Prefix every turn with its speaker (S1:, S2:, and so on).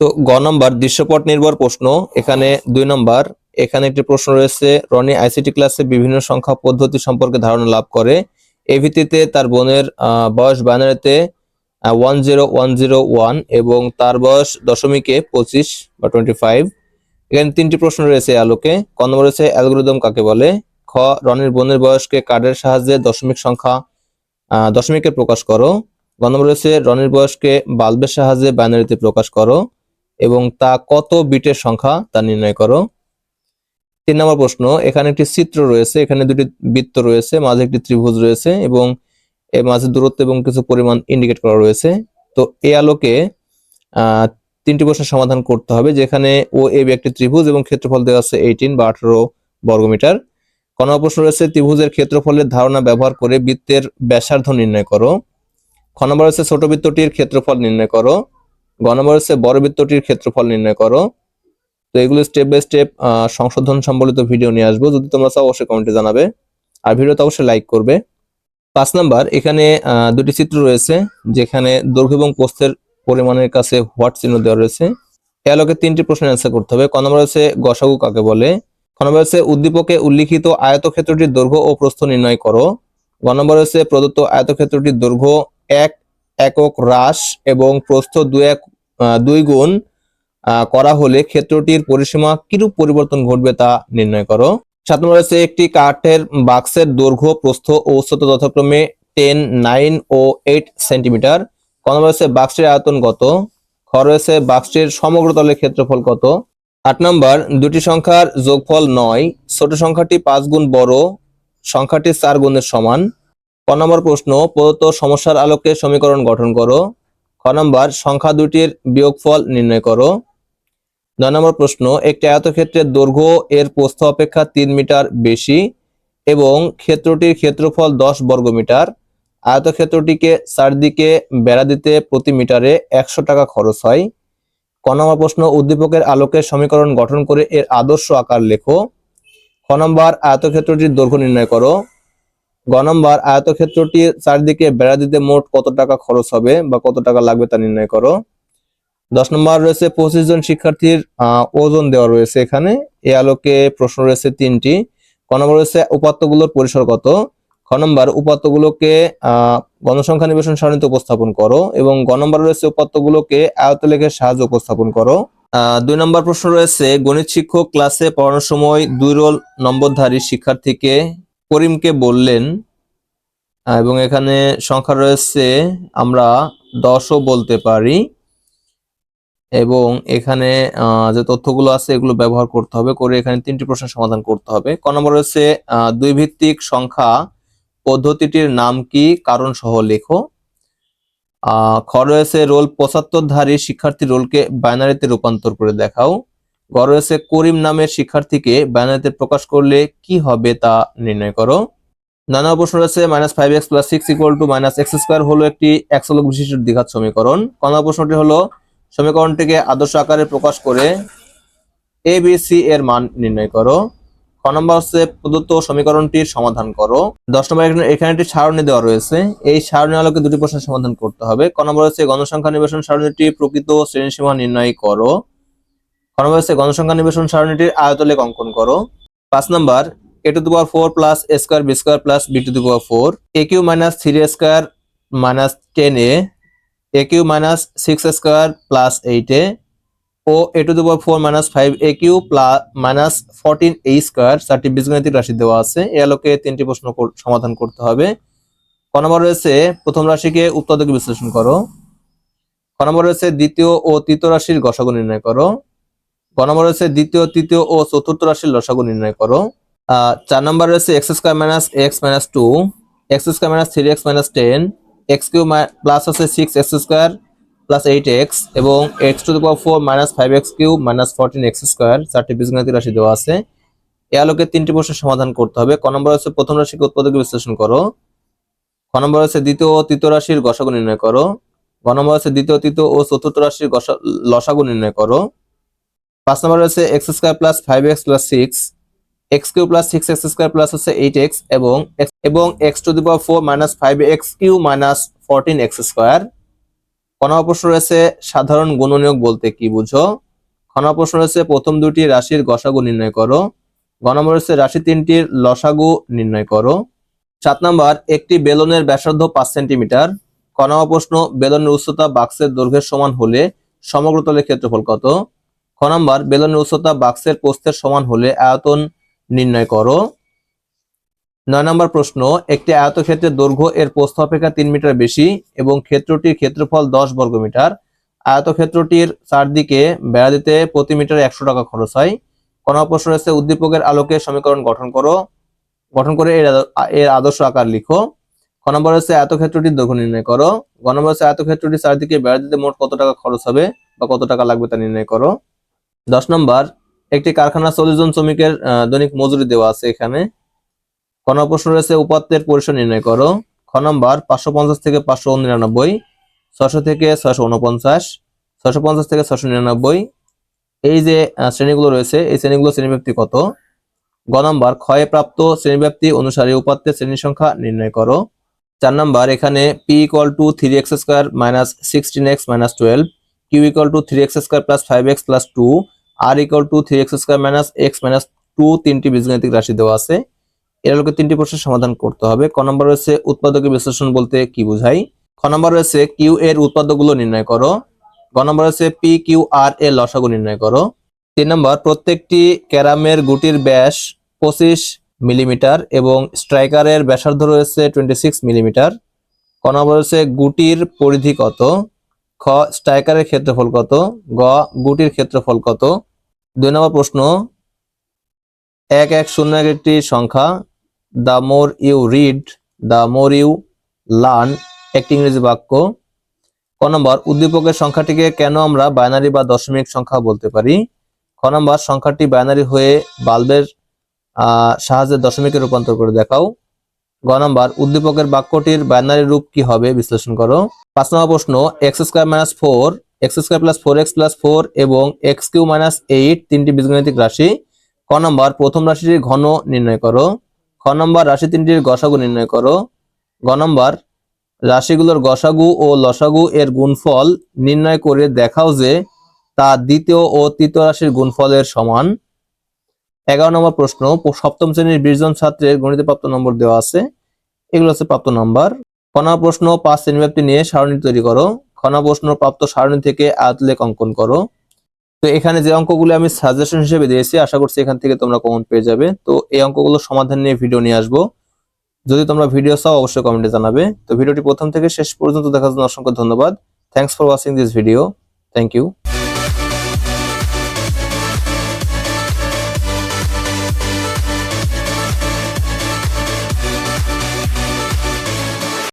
S1: তো গ নম্বর, দৃশ্যপট নির্ভর প্রশ্ন। এখানে দুই নম্বর, এখানে একটি প্রশ্ন রয়েছে, রনি আইসিটি ক্লাসে বিভিন্ন সংখ্যা পদ্ধতি সম্পর্কে ধারণা লাভ করে। এ ভিত্তিতে তার বোনের বয়স বাইনারিতে one zero one zero one এবং তার বয়স দশমিকে পঁচিশ বা টোয়েন্টি ফাইভ। এখানে তিনটি প্রশ্ন রয়েছে আলোকে। ক নম্বর রয়েছে অ্যালগোরিদম কাকে বলে? খ, রনির বোনের বয়সকে কার্ডের সাহায্যে দশমিক সংখ্যা দশমিকে প্রকাশ করো। গ নম্বর রয়েছে রনির বয়সকে বাল্বের সাহায্যে বাইনারিতে প্রকাশ করো। এবং তা কত বিটের সংখ্যা তা নির্ণয় করো। তিন নম্বর প্রশ্ন, এখানে একটি চিত্র রয়েছে, এখানে দুটি বৃত্ত রয়েছে, মাঝে একটি ত্রিভুজ রয়েছে এবং এর মাঝে দূরত্ব এবং কিছু পরিমাণ ইন্ডিকেট করা রয়েছে। তো এ আলোকে তিনটি প্রশ্নের সমাধান করতে হবে, যেখানে ও, এ একটি ত্রিভুজ এবং ক্ষেত্রফল দেওয়া আছে এইটিন বা আঠারো বর্গমিটার। ক নম্বর প্রশ্ন রয়েছে, ত্রিভুজের ক্ষেত্রফলের ধারণা ব্যবহার করে বৃত্তের ব্যাসার্ধ নির্ণয় করো। খ নম্বর রয়েছে, ছোট বৃত্তটির ক্ষেত্রফল নির্ণয় করো। গ নম্বর হচ্ছে ক্ষেত্রফল নির্ণয় করো। তো এগুলো স্টেপ বাই স্টেপ সংশোধন সম্বলিত ভিডিও নিয়ে আসব। যদি তোমরা চাও, অবশ্যই কমেন্টে জানাবে। আর ভিডিওতে অবশ্যই লাইক করবে। পাঁচ নাম্বার, এখানে দুটি চিত্র রয়েছে, যেখানে দৈর্ঘ্য এবং প্রস্থের পরিমাণের কাছে হোয়াট চিহ্ন দেওয়া রয়েছে। এ আলোকে তিনটি প্রশ্নের অ্যান্সার করতে হবে। ক নম্বর হচ্ছে গসাগু কাকে বলে? খ নম্বর হচ্ছে উদ্দীপকে উল্লিখিত আয়তক্ষেত্রটির দৈর্ঘ্য ও প্রস্থ নির্ণয় করো। গ নম্বর হচ্ছে প্রদত্ত আয়তক্ষেত্রটির দৈর্ঘ্য এক একক হ্রাস এবং প্রস্থ দুই এক দুই গুণ করা হলে ক্ষেত্রটির পরিসীমা কিরূপ পরিবর্তন ঘটবে তা নির্ণয় করো। সাত নম্বর হচ্ছে একটি কাঠের বাক্সের দৈর্ঘ্য, প্রস্থ ও উচ্চতা যথাক্রমে টেন, নাইন ও এইট সেন্টিমিটার। ক নম্বর হচ্ছে বাক্সটির আয়তন কত? খ রয়েছে বাক্সটির সমগ্র তলের ক্ষেত্রফল কত? আট নম্বর, দুটি সংখ্যার যোগফল নয়, ছোট সংখ্যাটি পাঁচ গুণ বড়, সংখ্যাটি চার গুণের সমান। ক নম্বর প্রশ্ন, প্রদত্ত সমস্যার আলোকে সমীকরণ গঠন করো। খ নম্বর, সংখ্যা দুটির বিয়োগফল নির্ণয় করো। নয় নম্বর প্রশ্ন, একটি আয়তক্ষেত্রের দৈর্ঘ্য এর প্রস্থ অপেক্ষা তিন মিটার বেশি এবং ক্ষেত্রটির ক্ষেত্রফল দশ বর্গ বর্গমিটার আয়তক্ষেত্রটিকে চারদিকে বেড়া দিতে প্রতি মিটারে একশো টাকা খরচ হয়। ক নম্বর প্রশ্ন, উদ্দীপকের আলোকে সমীকরণ গঠন করে এর আদর্শ আকার লেখো। খ নম্বর, আয়তক্ষেত্রটির দৈর্ঘ্য নির্ণয় করো। গ নম্বর, আয়তক্ষেত্রটি চারদিকে বেড়া দিতে মোট কত টাকা খরচ হবে বা কত টাকা লাগবে তা নির্ণয় করো। দশ নম্বর রয়েছে, পঁচিশ জন শিক্ষার্থীর ওজন দেওয়া রয়েছে এখানে। এ আলোকে প্রশ্ন রয়েছে তিনটি। ক নম্বর রয়েছে, উপাত্তগুলোর পরিসর কত? খ নম্বর, উপাত্তগুলোকে গণসংখ্যা নিবেশন সারণীতে উপস্থাপন করো এবং গ নম্বর রয়েছে, উপাত্তগুলোকে আয়তলেখের সাহায্য উপস্থাপন করো। দুই নম্বর প্রশ্ন রয়েছে, গণিত শিক্ষক ক্লাসে পড়ানোর সময় দুই রোল নম্বরধারী শিক্ষার্থীকে করিমকে বললেন, এবং এখানে সংখ্যা রয়েছে, আমরা দশও বলতে পারি। এবং এখানে যে তথ্যগুলো আছে, এগুলো ব্যবহার করতে হবে, করে এখানে তিনটি প্রশ্নের সমাধান করতে হবে। ক নম্বর রয়েছে দুই ভিত্তিক সংখ্যা পদ্ধতিটির নাম কি, কারণ সহ লেখো। খ রয়েছে, রোল পঁচাত্তর ধারী শিক্ষার্থী রোলকে বাইনারিতে রূপান্তর করে দেখাও। গ রয়েছে করিম নামের শিক্ষার্থীকে বাইনারিতে প্রকাশ করলে কি হবে তা নির্ণয় করো। নানা প্রশ্ন রয়েছে minus five x plus six equal to minus x square হলো একটি একশোলক বিশিষ্ট দ্বিঘাত সমীকরণ কনা প্রশ্নটি হলো, সমীকরণটিকে আদর্শ আকারে প্রকাশ করে এ বি সি এর মান নির্ণয় করো। খ নম্বর হচ্ছে, প্রদত্ত সমীকরণটির সমাধান করো। দশ নম্বর এখানে একটি সারণী দেওয়া রয়েছে। এই সারণী আলোকে দুটি প্রশ্নের সমাধান করতে হবে। ক নম্বর হচ্ছে, গণসংখ্যা নিবেশন সারণীটি প্রকৃত শ্রেণীসীমা নির্ণয় করো। হচ্ছে গণসংখ্যা নিবেশন সারণীটির আয়তলেখ অঙ্কন করো। পাঁচ নম্বর a to the power four plus a square b square plus b to the power four a q minus three square minus ten a a q minus six square plus eight a O a to the power four minus five a q plus minus fourteen a square চারটি বীজগণিতিক রাশি দেওয়া আছে। এই আলোকে তিনটি প্রশ্ন সমাধান করতে হবে। ক নম্বর রয়েছে, প্রথম রাশিকে উৎপাদকে বিশ্লেষণ করো। ক নম্বর রয়েছে, দ্বিতীয় ও তৃতীয় রাশির গসাগু নির্ণয় করো। গ নম্বর রয়েছে দ্বিতীয়, তৃতীয় ও চতুর্থ রাশির লসাগু নির্ণয় করো। চার নম্বর রয়েছে x square minus x minus two x square minus three x minus ten x q plus আছে six x square plus eight x এবং x to power four minus five x q minus fourteen x square চারটি বীজগণিতিক রাশি দেওয়া আছে। এ আলোকে তিনটি প্রশ্নের সমাধান করতে হবে। ক নম্বর হচ্ছে প্রথম রাশিকে উৎপাদকে বিশ্লেষণ করো। খ নম্বর হচ্ছে দ্বিতীয় ও তৃতীয় রাশির গসাগু নির্ণয় করো। গ নম্বর হচ্ছে দ্বিতীয়, তৃতীয় ও চতুর্থ রাশির লসাগু নির্ণয় করো। পাঁচ নম্বর রয়েছে x square plus five x plus six, x q plus six x square plus হচ্ছে এইট এক্স এবং এবং x to the power four minus five x q minus fourteen x square. নম্বর প্রশ্ন রয়েছে, সাধারণ গুণনীয়ক বলতে কি বুঝো? খ নম্বর প্রশ্ন রয়েছে, প্রথম দুটি রাশির গসাগু নির্ণয় করো। গ নম্বর রয়েছে রাশি তিনটির লসাগু নির্ণয় করো। সাত নম্বর, একটি বেলনের ব্যাসার্ধ পাঁচ সেন্টিমিটার। ক প্রশ্ন, বেলনের উচ্চতা বাক্সের দৈর্ঘ্যের সমান হলে সমগ্র তলের ক্ষেত্রফল কত? নম্বর, বেলনের উচ্চতা বাক্সের প্রস্থের সমান হলে আয়তন নির্ণয় করো। নয় নম্বর প্রশ্ন, একটি আয়তক্ষেত্রের দৈর্ঘ্য এর প্রস্থ অপেক্ষা তিন মিটার বেশি এবং ক্ষেত্রটির ক্ষেত্রফল দশ বর্গ বর্গমিটার। আয়তক্ষেত্রটির চারদিকে বেড়া দিতে প্রতি মিটারে একশো টাকা খরচ হয়। কোন প্রশ্ন রয়েছে, উদ্দীপকের আলোকে সমীকরণ গঠন করো। গঠন করে এর আদ- এর আদর্শ আকার লিখো। ক নম্বর হচ্ছে আয়তক্ষেত্রটির দৈর্ঘ্য নির্ণয় করো। গ নম্বর হচ্ছে আয়তক্ষেত্রটির চারদিকে বেড়া দিতে মোট কত টাকা খরচ হবে বা কত টাকা লাগবে তা নির্ণয় করো। দশ নম্বর, একটি কারখানা চল্লিশ জন শ্রমিকের দৈনিক মজুরি দেওয়া আছে এখানে। ক নম্বর প্রশ্ন রয়েছে, উপাত্তের পরিসর নির্ণয় করো। খ নম্বর, পাঁচশো পঞ্চাশ থেকে পাঁচশো নিরানব্বই ছশো থেকে ছয়শো উনপঞ্চাশ ছশো পঞ্চাশ থেকে ছশো নিরানব্বই। এই যে শ্রেণীগুলো রয়েছে, এই শ্রেণীগুলো শ্রেণীব্যাপ্তি কত? গ নম্বর, ক্ষয়ে প্রাপ্ত শ্রেণীব্যাপ্তি অনুসারে উপাত্তের শ্রেণি সংখ্যা নির্ণয় করো। চার নম্বর, এখানে p equal to three x square minus sixteen x minus twelve q equal to three x square plus five x plus two r equal to three x square minus x minus two তিনটি বীজগণিতিক রাশি দেওয়া আছে। এর আলোকে তিনটি প্রশ্নের সমাধান করতে হবে। ক নম্বর রয়েছে উৎপাদকের বিশ্লেষণ বলতে কি বোঝায় খ নম্বর রয়েছে কিউ এর উৎপাদকগুলো নির্ণয় করো। গ নম্বর রয়েছে পি কিউ আর এর লসাগু নির্ণয় করো। তিন নম্বর, প্রত্যেকটি ক্যারামের গুটির ব্যাস পঁচিশ মিলিমিটার এবং স্ট্রাইকারের ব্যাসার্ধ রয়েছে টোয়েন্টি সিক্স মিলিমিটার। ক নম্বর রয়েছে গুটির পরিধি কত? খ, স্ট্রাইকারের ক্ষেত্রফল কত? গ, গুটির ক্ষেত্রফল কত? দুই নম্বর প্রশ্ন, এক এক, শূন্য, এক, একটি সংখ্যা, the more you read, the more you learn একটি ইংরেজি বাক্য। ক নম্বর, উদ্দীপকের সংখ্যাটিকে কেন আমরা বাইনারি বা দশমিক সংখ্যা বলতে পারি? খ নম্বর, সংখ্যাটি বাইনারি হয়ে বাল্বের সাহায্যে দশমিকে রূপান্তর করে দেখাও। গ নম্বর, উদ্দীপকের বাক্যটির বাইনারি রূপ কি হবে? বিশ্লেষণ করো। পাঁচ নম্বর প্রশ্ন x square minus four x square plus four x plus four এবং এক্স কিউ মাইনাস এইট তিনটি বীজগণিতিক রাশি। ক নম্বর, প্রথম রাশিটির ঘন নির্ণয় করো। খ নম্বর, রাশি তিনটির গসাগু নির্ণয় করো। গ নম্বর, রাশিগুলোর গসাগু ও লসাগু এর গুণফল নির্ণয় করে দেখাও যে তা দ্বিতীয় ও তৃতীয় রাশির গুণফলের সমান। এগারো নম্বর প্রশ্ন, সপ্তম শ্রেণির বিশ জন ছাত্রের গণিতে প্রাপ্ত নম্বর দেওয়া আছে। এগুলো হচ্ছে প্রাপ্ত নম্বর। খনা প্রশ্ন, পাঁচ শ্রেণীব্যাপ্তি নিয়ে সারণী তৈরি করো। খনা প্রশ্ন, প্রাপ্ত সারণী থেকে আয়তলেখ অঙ্কন করো। তো এখানে যে অঙ্কগুলো আমি সাজেশন হিসেবে দিয়েছি, আশা করছি এখান থেকে তোমরা কমন পেয়ে যাবে। তো এই অঙ্কগুলো সমাধান নিয়ে ভিডিও নিয়ে আসব। যদি তোমরা ভিডিও চাও, অবশ্যই কমেন্টে জানাবে। তো ভিডিওটি প্রথম থেকে শেষ পর্যন্ত দেখার জন্য অসংখ্য ধন্যবাদ। Thanks for watching this video thank you